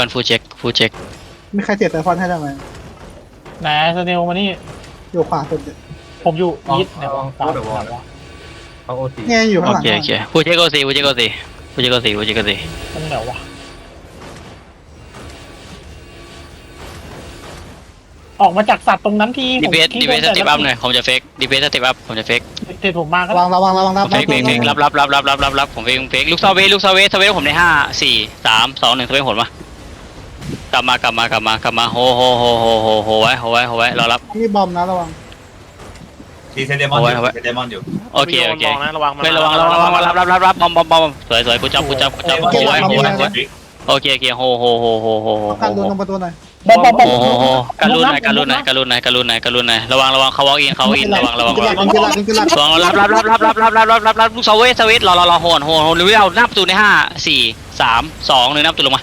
ฟันฟูเช็คฟูเช็คมีใครเสียแต่ฟอนให้ได้ไหมไหนสเนลมานี่ อยู่ขวาสุดเนี่ยผมอยู่อีทเนี่ยเอาตามเอาเดี๋ยววอลเอาโอทีเนี่ยอยู่ข้างโอหลังเคโอเคฟูเช็คโอซีฟูเช็คโอซีฟูเช็คโอซีฟูเช็คโอซีตรงไหนวะออกมาจากสัตว์ตรงนั้นทีดีเพสผมดีเพสสคิว่าเต็ปอัพหน่อยผมจะเฟกดีเพสสเต็ปอัพผมจะเฟกเดี๋ยวผมมาก็ระวังระวังระวังรับเฟกเฟกเฟกรับรับรับรับรับรับรับผมเฟกเฟกลูกซาเวลูกซาเวซาเวผมในห้าสี่สามสองหนึ่งซาเวผลมา กลับมากลับมากลับมากลับมาโฮโฮโฮโฮโฮโฮไว้โฮไว้โฮไว้รอรับ มีบอมนะระวังทีเซนเดมอนอเอาไว้ยู่เอาไว้เซนเดมอนอยู่โอเคโอเคมองนะระวังมันไม่ระวังระวังระวังรับรับรับรับบอมบอมบอมสวยสวยกูจับกูจับกูจับโฮไว้โฮไว้โฮไว้โอเคโอเคโฮโฮโฮโฮโฮโฮการโดนโฮตรงประตูหน่อยบอมบอมบอมโอ้โหโหการุนหน่อยการุนหน่อยการุนหน่อยการุนหน่อยการุนหน่อยระวังระวังเขาวอล์กอินเขาอินระวังระวังกินระหลัวักงกินหลักกินหลักระวังรับรับรับรับรับรับรับรับรับรับลูกสวิตสวิตรอรอรอโหนโหนโหนเร็วๆหน้าประตูในห้าสี่สามสองหนึ่งหน้าประตูลงมา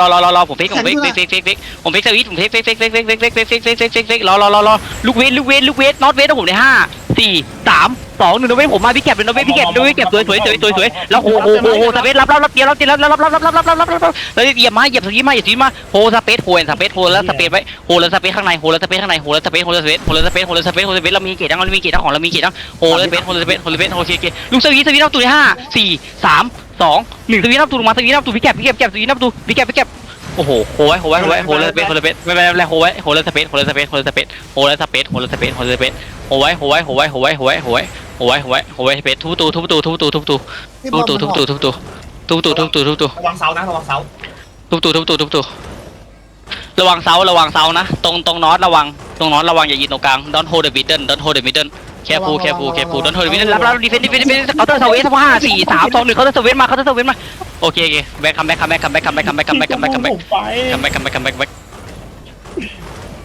รอรอรอรอผมเฟกผมเฟกเฟกเฟกเฟกเฟกผมเฟกสวิตผมเฟกเฟกเฟกเฟกเฟกเฟกเฟกเฟกเฟกเฟกเฟกฟกเฟกรอรอรอรอลูกเวทลูกเวทลูกเวทน็อตเวทของผมในห้าสี่สาม สองหนึ่งนเวนผมมาพี่แคปเป็นนเวนพี่แคปนเวนแคปสวยสวยสวยสวยสวยแล้วโหโหโหโหสเปซรับรับรับเตียรับเตียรับรับรับรับรับรับรับรับรับแล้วเหยียบมาเหยียบสกีมาเหยียบสกีมาโหสเปซโหนสเปซโหแล้วสเปซไว้โหแล้วสเปซข้างในโหแล้วสเปซข้างในโหแล้วสเปซโหแล้วสเปซโหแล้วสเปซโหแล้วสเปซโหแล้วสเปซเรามีเกตทั้งเรามีเกตทั้งของเรามีเกตทั้งโหแล้วสเปซโหแล้วสเปซโหแล้วสเปซโอเคโอเคลูกสวีสวีนับตัวห้าสี่สามสองหนึ่งสวีนับตัวลงมาสวีนับตัวพี่แคปพี่แคปแคปสวีนับตัวพี่แคปพี่แคปโอ้โหโหไว้โหไว้โหไว้โหแล้วสเปซโหแล้วสเปซไม่ไม่ไม่โหไว้โหแล้วสเปซโหแล้วสเปซโหแล้วสเปซโหแล้วสเปซโหแล้วสเปซโหแล้วสเปซโหไว้โหไว้โหไว้โหไว้โหไว้โหไว้ โหไว้โหไว้โหไว้สเปซทุบตูทุบตูทุบตูทุบตูทุบตูทุบตูทุบตูทุบตูทุบตูทุบตูระวังเสานะระวังเสาทุบตูทุบตูทุบตูระวังเสาระวังเสานะ ตรงตรงน็อตระวังตรงน็อตระวังอย่ายืนตรงกลาง don't hold the middle don't hold the middle แค่ฟูแค่ฟูแค่ฟู don't hold the middle รับรับดีเฟนดีเฟนดีเฟนเคาน์เตอร์เซเวสห้าสี่สามสองหนึ่งเคาน์เตอร์เซเวสมาเคาน์เตอร์เซเวสมาโอเคโอเคแบ็คคัมแบ็คคัมแบ็คคัมแบ็คคัมแบ็คคัมแบ็คคัมแบ็คคัมแบ็คคัมแบ็คผมไปคัมแบ็คคัมแบ็คคัมแบ็คคัมแบ็ค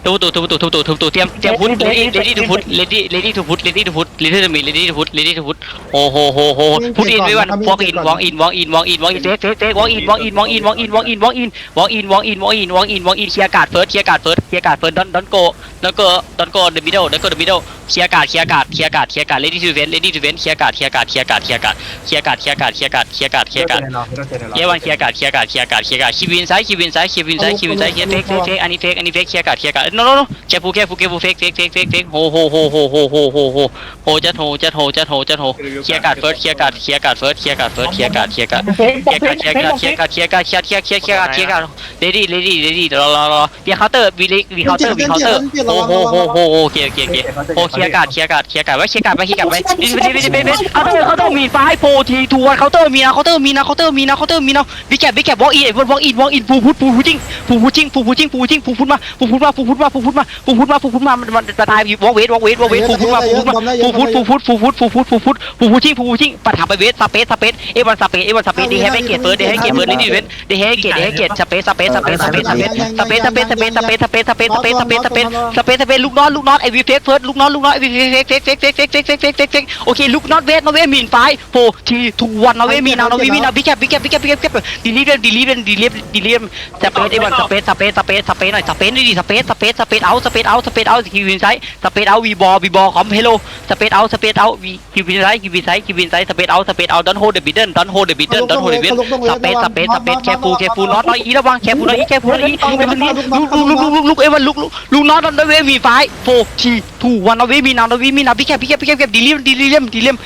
ทุบตูทุบตูทุบตูทุบตูเตรียมเตรียมพุท ready ready to put ready ready to put ready to put ready to me ready to put ready to put โอ้โหโหโห put in ไว้วัน walk in walk in walk in walk in walk in เฟกเฟกเฟก walk in walk in walk in walk in walk in walk in walk in walk in walk in walk in walk in เคลียร์การ์ด first เคลียร์การ์ด first เคลียร์การ์ด first don't don't go don't go don't go the middle don't go the middle เคลียร์การ์ดเคลียร์การ์ดเคลียร์การ์ดเคลียร์การ์ด ready to vent ready to vent เคลียร์การ์ดเคลียร์การ์ดเคลียร์การ์ดเคลียร์การ์ดเคลียร์การ์ดเคลียร์การ์ดเคลียร์การ์ดเคลียร์การ์ดเคลียร์การ์ดเคลียร์วันเคลียร์การ์ดเคลียร์การ์ดเคลียร์การ์ดเคลียร์การ์ดคิววินไซด์คิววินไซด์คิววินไซด์คิววินไซด์เคลียร์เฟกเฟกเฟกอันนี้เฟกอันนี้เฟกเคลียร์การ์ดเคลียร์การ์ด no no no แคฟูแคฟูแคฟูเฟกเฟกเฟกเฟกเฟกโหโหโหโหโหโหโหโหโหจะโหจะโหจะโหจะโหเคลียร์การ์ด first เคลียร์การ์ดเคลียร์การ์ด first เคลียร์การ์ด first เคลียร์การ์ดเคลียร์การ์ดเฟกเคลียร์การ์ดเคลียร์การ์ดเคลียร์การ์ดเคลียร์การ์ดเคลียร์เคลียร์เคลียร์เคลียร์เคลียร์เคลียร์การ์ด ready ready ready รอรอรอเบียร์เคาน์เตอร์วีวีเคาน์เตอร์วีเคาน์เตอร์โหโหโหโหโหเคลียร์เคลียร์เคลียร์โหเคลียร์การ์ดเคลียร์การ์ดเคลียร์การ์ดไว้เคลียร์การ์ดไว้เคลียร์การ์ดไว้ดิสดิสดิสดิสเคาน์เตอร์เคาน์เตอร์มีไฟโฟทีทูวันเคาน์เตอร์มีนะเคาน์เตอร์มีนะเคาน์เตอร์มีนะเคาน์เตอร์มีนะบิ๊กแคปบิ๊กแคปวอล์กอินวอล์กอินวอล์กอินฟูพุทฟูพุทจิ้งฟูพุทจิ้งฟูพุทจิ้งฟูพุทจิ้งฟูพุทมาฟูพุทมาฟูพุทมาฟูพุทมาฟูพุทมาฟูพุทมามันมันจะตายวอล์กเวทวอล์กเวทวอล์กเวทฟูพุทมาฟูพุทมาฟูพุทฟูพุทฟูพุทฟูพุทฟูพุทฟูพุทจิ้งฟูพุทจิ้งปัดถามไปเวทสเปซสเปซเอวันสเปซเอวันสเปซดีแฮไม่เกียรติเฟิร์สดีแฮเกียรติเฟิร์สนี่ดิเวทดีแฮเกียรติดีแฮเกียรติสเปซสเปซสเปซสเปซสเปซสเปซสเปซสเปซสเปซสเปซสเปซสเปซสเปซสเปซสเปซสเปซลูกน้องลูกน้องไอวีเฟกเฟิร์สลูกน้องลูกน้องไอวีเฟกเฟกเฟกเฟกเฟกเฟกเฟกเฟกเฟกเฟกโอเคลูกน้องเวทนเวมีนไฟโฟทีทูวันนเวมีนนเวมีนบิ๊กแคปบิ๊กแคปบิ๊กแคปบิ๊กแคปดีลีฟดีลีฟดีลีฟดีลีฟสเปซเอวันสเปซสเปซสเปซสเปซหน่อยสเปซนี่ดิสเปซสเปซสเปซเอาสเปซเอาสเปซเอาคิววินไซสเปซเอาวีบอลวีบอลคอมเฮโลสเปซเอาสเปซเอาวีคิววินไซคิววินไซคิววินไซสเปซเอาสเปซเอาดอนโฮเดบิดเดิลดอนโฮเดบิดเดิลดอนโฮเดบิดสเปซสเปซสเปซแคฟูแคฟูน็อตน้อยอีระวังแคฟูน้อยอีแคฟูน้อยอีเอวันนี้ลุกลุกลุกลุกลุกเอวันลุกลุกลุกน็อตดอนเวมีไฟโฟทีทูวันนเวมีนานเวมีนาบิ๊กแคปบิ๊กแคปบิ๊กแคปดีลีฟดีลีฟดีลีฟ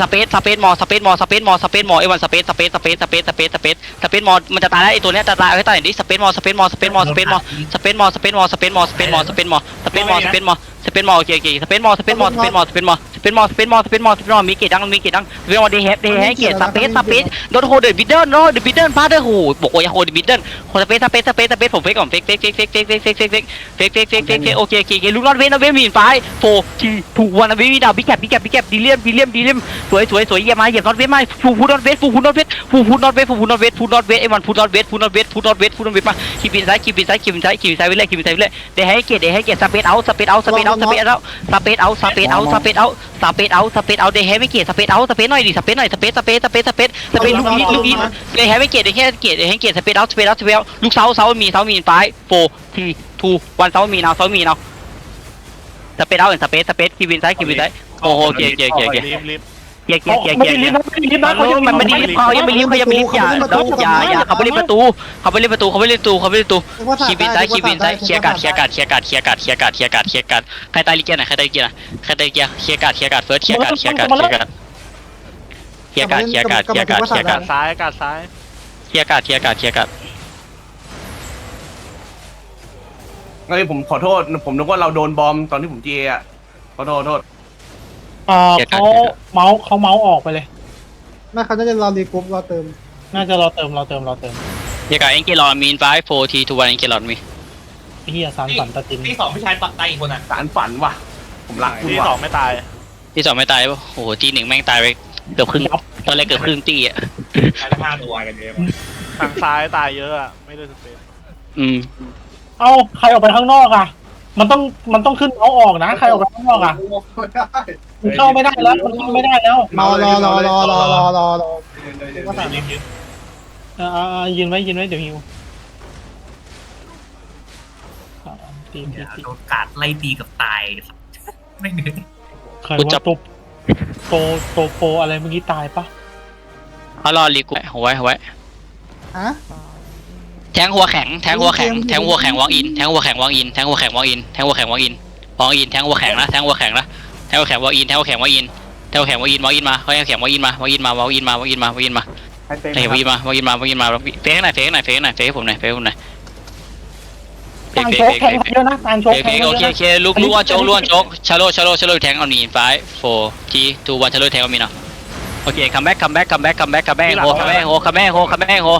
สเปซสเปซมอสเปซมอสเปซมอสเปซมอเอวันสเปซสเปซสเปซสเปซสเปซสเปซสเปซมอมันจะตายแล้วไอตัวเนี้ยจะตายให้ตายดิสเปซมอสเปซมอสเปซมอสเปซมอสเปซมอสเปซมอสเปซมอสเปซมอสเปซมอสเปซมอสเปซมอสเปซมอสเปซมอสโอเคโอเคสเปซมอสเปซมอสเปซมอสเปซมอส เป็นมอสเป็นมอสเป็นมอสเป็นมอสมีเกตดังมีเกตดังเป็นมอสเดย์แฮปเดย์แฮปเกตสเปซสเปซโดนโฮเดอร์บิดเดิลโดนเดอร์บิดเดิลพาเดอร์โหบอกว่าอย่าโฮเดอร์บิดเดิลโฮสเปซสเปซสเปซสเปซผมเฟกก่อนเฟกเฟกเฟกเฟกเฟกเฟกเฟกเฟกเฟกเฟกเฟกเฟกเฟกเฟกโอเคโอเคโอเคลูกนอตเวนนอตเวนมีนไฟโฟทีถูกวันนอตเวนมีดาวบิ๊กแคปบิ๊กแคปบิ๊กแคปดีเลียมดีเลียมดีเลียมสวยสวยสวยเยี่ยบมาเยี่ยบนอตเวนมาฟูฟูนอตเวนฟูฟูนอตเวนฟูฟูนอตเวนฟูฟูนอตเวนฟูนอตเวนไอ้วันฟูนอตเวนฟูนอตเวนฟูนอตเวนฟูนอตเวนมาคีบินไซคีบินไซคีบินไซคีบินไซไปเลยคีบินไซไปเลยเดี๋ยวให้เกียรติเดี๋ยวให้เกียรติสเปซเอาสเปซเอาสเปซเอาสเปซเอาสเปซเอาสเปซเอาสเปซเอา สเปซเอาสเปซเอาเดี๋ยวให้ไม่เกตสเปซเอาสเปซหน่อยดิสเปซหน่อยสเปซสเปซสเปซสเปซสเปซลูกอีลูกอีเดี๋ยวให้ไม่เกตเดี๋ยวให้เกตเดี๋ยวให้เกตสเปซเอาสเปซเอาสเปซเอาลูกเสาเสามีเสามีไฟโฟทีทูวันเสามีนาเสามีนาสเปซเอาสเปซสเปซคีบินไซคีบินไซโอ้โหเกตเกตเกตเกตรีบรีบเกียร์เกียเขาร์ เกียร์ไม่เกียได้ร์รีเกียบร์เขาไม่ได้รีบนะเขายังมันไม่ได้รีบเขายังไม่รีบเขายังไม่รีบอย่าอย่าอย่าเขาไปเล่นประตูเขาไปเล่นประตูเขาไปเล่นประตูเขาไปเล่นประตูคีบินซ้ายคีบินซ้ายเคลียร์การ์ดเคลียร์การ์ดเคลียร์การ์ดเคลียร์การ์ดเคลียร์การ์ดเคลียร์การ์ดเคลียร์การ์ดใครตายลิเกียร์ไหนใครตายลิเกียร์ไหนใครตายลิเกียร์เคลียร์การ์ดเคลียร์การ์ดเฟิร์สเคลียร์การ์ดเคลียร์การ์ดเคลียร์การ์ดเคลียร์การ์ดเคลียร์การ์ดเคลียร์การ์ดเคลียร์การ์ดกาดซ้ายกาดซ้ายเคลียร์การ์ดเคลียร์การ์ดเคลียร์การ์ดเฮ้ยผมขอโทษผมนึกว่าเราโดนบอมตอนที่ผมจีอะขอโทษขอโทษ เออเขาเมาส์เขาเมาส์ออกไปเลยไม่เขาจะรอรีกรุ๊ปรอเติม น่าจะรอเติมรอเติมรอเติมเคลียร์การ์ดเอ็นเกลอนมีนไฟโฟทีทูวันเอ็นเกลอนมีเฮียสารสันตะจินที่สองพี่ชายปักตายอีกคนอะ สารฝันว่ะ ผมรักคุณที่ว่ะสองไม่ตาย ที่สองไม่ตายปะโอ้โหทีหนึ่งแม่งตายไปเกือบครึ่งตอนแรกเกือบครึ่งตีอะชายห้าตัวกันเองทางซ้ายตายเยอะอะไม่ได้สเปซอืม เอ้าใครออกไปข้างนอกอะ มันต้องมันต้องขึ้นเอาออกนะ ใครออกไปข้างนอกอะมันเข้าไม่ได้แล้วมันเข้าไม่ได้แล้วรอรอรอรอรอรอรอรอเออเออเออยืนไว้ยืนไว้เดี๋ยวฮิวอ่าตีตีตีโดนกาดไล่ตีกับตายไม่เหนื่อยใครว่าตุบโตโตโปอะไรเมื่อกี้ตายปะเขารอรีกูเอาไว้เอาไว้ฮะ แทงหัวแข็งแทงหัวแข็งแทงหัวแข็งวางอินแทงหัวแข็งวางอินแทงหัวแข็งวางอินแทงหัวแข็งวางอินวางอินแทงหัวแข็งนะแทงหัวแข็งนะแทงหัวแข็งวางอินแทงหัวแข็งวางอินแทงหัวแข็งวางอินวางอินมาเขาแข็งวางอินมาวางอินมาวางอินมาวางอินมาวางอินมาเฮ้ยวางอินมาวางอินมาวางอินมาเฟกหน่อยเฟกหน่อยเฟกหน่อยเฟกผมหน่อยเฟกผมหน่อยเฟกากรเฟโชกกเฟแข่งกเยอะนะการโชกเฟกแข่งเยโออะเคนะโอเคลุกลุกว่าโจ๊กลุกว่าโจ๊กชาโลชาโลชาโลแทงเอาหนีไฟโฟทีทูวันชาโลแทงเอามีเนาะโอเคคัมแบ็กคัมแบ็กคัมแบ็กคัมแบ็กคัมแบ็กโฮคัมแบ็กโฮคัมแบ็กโฮคัมแบ็กโฮ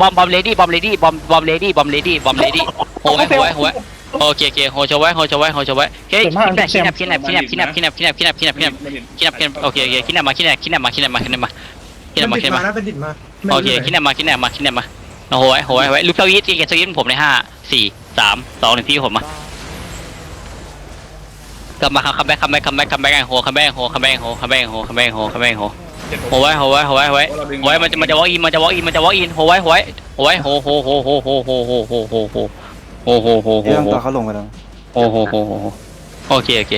บอมบอมเลดี้บอมเลดี้บอมบอมเลดี้บอมเลดี้บอมเลดี้โหไว้โหไว้โหไว้โอเคโอเคโฮโชไว้โฮโชไว้โฮโชไว้เฮ้ยคิดแนบคิดแนบคิดแนบคิดแนบคิดแนบคิดแนบคิดแนบคิดแนบคิดแนบคิดแนบคิดแนบคิดแนบโอเคโอเคคิดแนบมาคิดแนบคิดแนบมาคิดแนบมาคิดแนบมาคิดแนบมาคิดแนบมาเป็นดิดมาโอเคคิดแนบมาคิดแนบมาคิดแนบมาโหไว้โหไว้โหไว้ลูกเซายิดเกตเซายิดผมในห้าสี่สามสองหนึ่งที่ผมมากลับมาคัมแบ็กคัมแบ็กคัมแบ็กคัมแบ็กโฮคัมแบ็กโฮคัมแบ็กโฮคัมแบ็กโฮคัมแบ็กโฮคัมแบ็กโฮ โหไว้โหไว้โหไว้โหไว้โหไว้มันจะมันจะวอล์กอินมันจะวอล์กอินมันจะวอล์กอินโหไว้โหไว้โหไว้โหโหโหโหโหโหโหโหโหโหโหโหโหโหเรื่องโหต่อเขาลงไปแล้วโอ้โหโหโหโหโอเคโอเค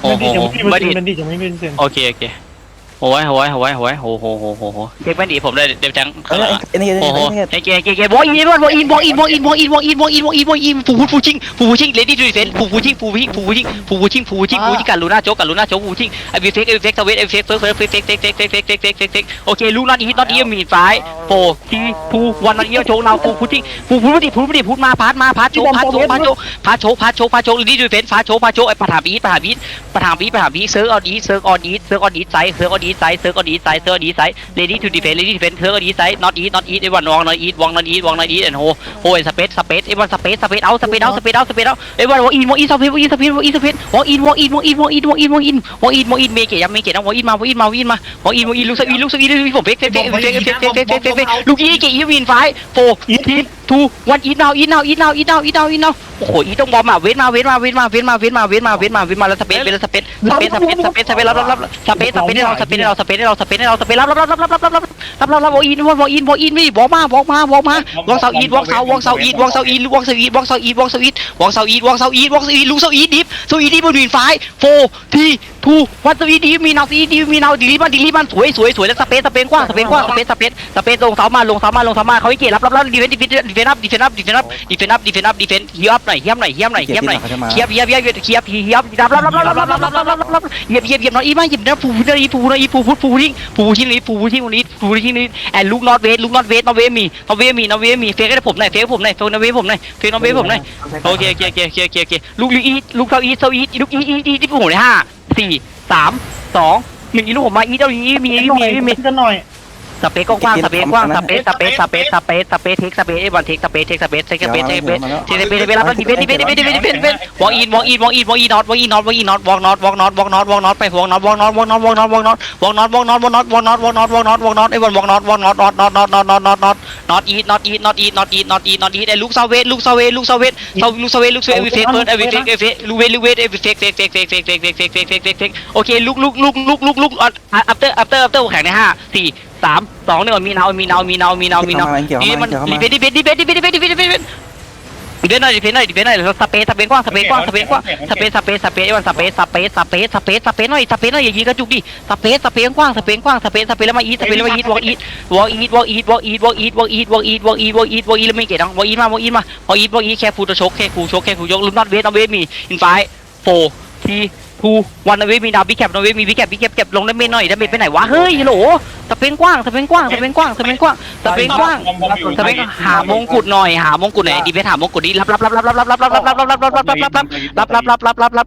โอ้มันโหดีจะไม่บัเป็นดดี้มันดีจะไม่เป็นเซนโอเคโอเค โอ้ยโอ้ยโอ้ยโอ้ยโหโหโหโหโหเด็กบันดีผมเลยเดี๋ยวจังเอ้ยเอ้ยนี่โอ้โหนี่เฮ้ยเก๋เก๋เก๋บอลอินบอลอินบอลอินบอลอินบอลอินบอลอินบอลอินบอลอินบอลอินฟูฟูชิงฟูฟูชิงเลดี้ดูดิเฟนฟูฟูชิงฟูฟูชิงฟูฟูชิงฟูฟูชิงฟูฟูชิงฟูฟูชิงกันลูน่าโจ๊กกันลูน่าโจ๊กฟูฟูชิงไอวีเฟกไอวีเฟกสวิตไอวีเฟกเฟิร์สเฟิร์สเฟกเฟกเฟกเฟกเฟกเฟกเฟกเฟกเฟกเฟกโอเคลูกนอตอีทนอตอีมีไฟโฟทีทูวันนอตอีโจ๊กเราฟูฟูชิงฟูฟูดิฟูฟูดิพูดมาพาร์ทมาพาร์ทโจ๊กพาร์ทโจ๊กพาร์ทโจ๊กพาโชกพาโชกพาโชกลีดูเฟนพาโชกพาโชกไอ้ปะถามบีทปะถามบีทปะถามบีทปะถามบีทเซิร์ฟออดีเซิร์ฟออดีเซิร์ฟออดีไซเซิร์ฟออดีไซเซิร์ฟออดีไซเซิร์ฟออดีไซเลดี้ทูดีเฟนเลดี้ทูเฟนเซิร์ฟออดีไซนอตอีทนอตอีทไอ้วันวองนอตอีทวองนอตอีทวองนอตอีทแอนโฮโฮไอ้สเปซสเปซไอ้วันสเปซสเปซเอาสเปซเอาสเปซเอาสเปซเอาไอ้วันวองอินวองอินสเปซวองอินสเปซวองอินสเปซวองอินวองอินวองอินวองอินวองอินวองอินวองอินวองอินเมเกยังเมเกยังวองอินมาวองอินมาวองอินมาวองอินวองอินลูกสวีลูกสวีลูกสวีผมเฟกเฟกเฟกเฟกเฟกเฟกเฟกเฟกเฟกเฟกลูกอีเกอีวินไฟโฟทีทูวันอีทนาวอีทนาวอีทนาวอีทนาวอีทนาวอีทนาวโอ้โหอีต้องบอมอะเว้นมาเว้นมาเว้นมาเว้นมาเว้นมาเว้นมาเว้นมาเว้นมาแล้วสเปซเป็นแล้วสเปซสเปซสเปซสเปซสเปซรับรับรับสเปซสเปซให้เราสเปซให้เราสเปซให้เราสเปซให้เราสเปซรับรับรับรับรับรับรับรับรับรับวออินวออินวออินไม่วอมาวอมาวอมาวอเสาอินวอเสาวอเสาอินวอเสาอินวอเสาอินวอเสาอินวอเสาอินวอเสาอินวอเสาอินวอเสาอินลูกเสาอินดิฟเสาอินดิฟบนวินไฟโฟทีทูวันเสาอีดิฟมีนาวอีดิฟมีนาวดีลิบันดีลิบันสวยสวยสวยแล้วสเปซสเปซกว้างสเปซกว้างสเปซสเปซสเปซลงเสามาลงเสามาลงเสามาเขาให้เกียรรับรับรับดีเฟนดีเฟนดีเฟนอัพดีเฟนอัพดีเฟนอัพดีเฟนอัพดีเฟนอัพดีเฟนเฮียบหน่อยเฮียบหน่อยเฮียบหน่อยเฮียบหน่อยเฮียบเฮียบเฮียบเฮียบเฮียบรับรับรับรับรับรับรับรับรับรับเหยียบเหยียบเหยียบน้อยอีมาเหยียบนะฟูฟูนี่ฟูฟูนี่ฟูฟูฟูทิ้งฟูทิ้งนี้ฟูทิ้งนี้ฟูทิ้งนี้แอนลูกนอตเวสลูกนอตเวสนอเวมีนอเวมีนอเวมีเฟกให้ผมหน่อยเฟกผมหน่อยเฟกนอเวผมหน่อยเฟกนอเวผมหน่อยโอเคโอเคโอเคโอเคโอเคลูกอีลูกเซาอีเซาอีลูกอีอีอีที่ผมในห้า สี่สามสองหนึ่งอีลูกผมมาอีเจ้าอีมีอีมีอีมีกันหน่อย สเปซกว้างๆสเปซกว้างสเปซสเปซสเปซสเปซสเปซเทคสเปซเอวันเทคสเปซเทคสเปซเทคสเปซเทคสเปซเทคสเปซเทคสเปซรับแล้วดีเฟนดีเฟนดีเฟนดีเฟนดีเฟนดีเฟนวองอินวองอินวองอินวองอินน็อตวองอินน็อตวองอินน็อตวองน็อตวองน็อตวองน็อตวองน็อตไปวองน็อตวองน็อตวองน็อตวองน็อตวองน็อตวองน็อตวองน็อตวองน็อตวองน็อตวองน็อตวองน็อตวองน็อตไอ้วันวองน็อตวองน็อตน็อตน็อตน็อตน็อตน็อตน็อตน็อตน็อตอีทน็อตอีทน็อตอีทน็อตอีทน็อตอีทน็อตอีทไอ้ลูกซาเวทลูกซาเวทลูกซาเวทลูกซาเวทลูกซาเวทเอวิเฟกเฟิร์สเอวิเฟกเอวิเฟกลูเวทลูเวทเอวิเฟกเฟกเฟกเฟกเฟกเฟกเฟกเฟกเฟกเฟกเฟกเฟกโอเคลุกลุกลุกลุกลุกลุกอัปเตอร์อัปเตอร์อัปเตอร์แข่งในห้าสี่ สามสองหนึ่งมีนามีนามีนามีนามีนานี่มันดีเฟนดีเฟนดีเฟนดีเฟนดีเฟนดีเฟนดีเฟนดีเฟนหน่อยดีเฟนหน่อยดีเฟนหน่อยสเปซสเปซกว้างสเปซกว้างสเปซกว้างสเปซสเปซสเปซวันสเปซสเปซสเปซสเปซสเปซหน่อยสเปซหน่อยอย่ายิงกระจุกดิสเปซสเปซกว้างสเปซกว้างสเปซสเปซแล้วมาอีทสเปซแล้วมาอีทวอล์กอีทวอล์กอีทวอล์กอีทวอล์กอีทวอล์กอีทวอล์กอีทวอล์กอีทวอล์กอีทวอล์กอีทวอล์กอีทแล้วไม่เก่งวอล์กอีทมาวอล์กอีทมาวอล์กอีทวอล์กอีทแค่ฟูตัวชกแค่ฟูชกแค่ฟูยกลุมนอตเวทนอตเวทมีอินไฟโฟที ทูวันนอตเวทมีดาวบิ๊กแคปนอตเวทมีบิ๊กแคปบิ๊กแคปเก็บลงได้เมนหน่อยได้เมนไปไหนวะเฮ้ยฮัลโหลสเปนกว้างสเปนกว้างสเปนกว้างสเปนกว้างสเปนกว้างสเปคหามงกุฎหน่อยหามงกุฎหน่อยดีเพชรหามงกุฎดีรับรับรับรับรับรับรับรับรับรับรับรับรับรับรับรับรับ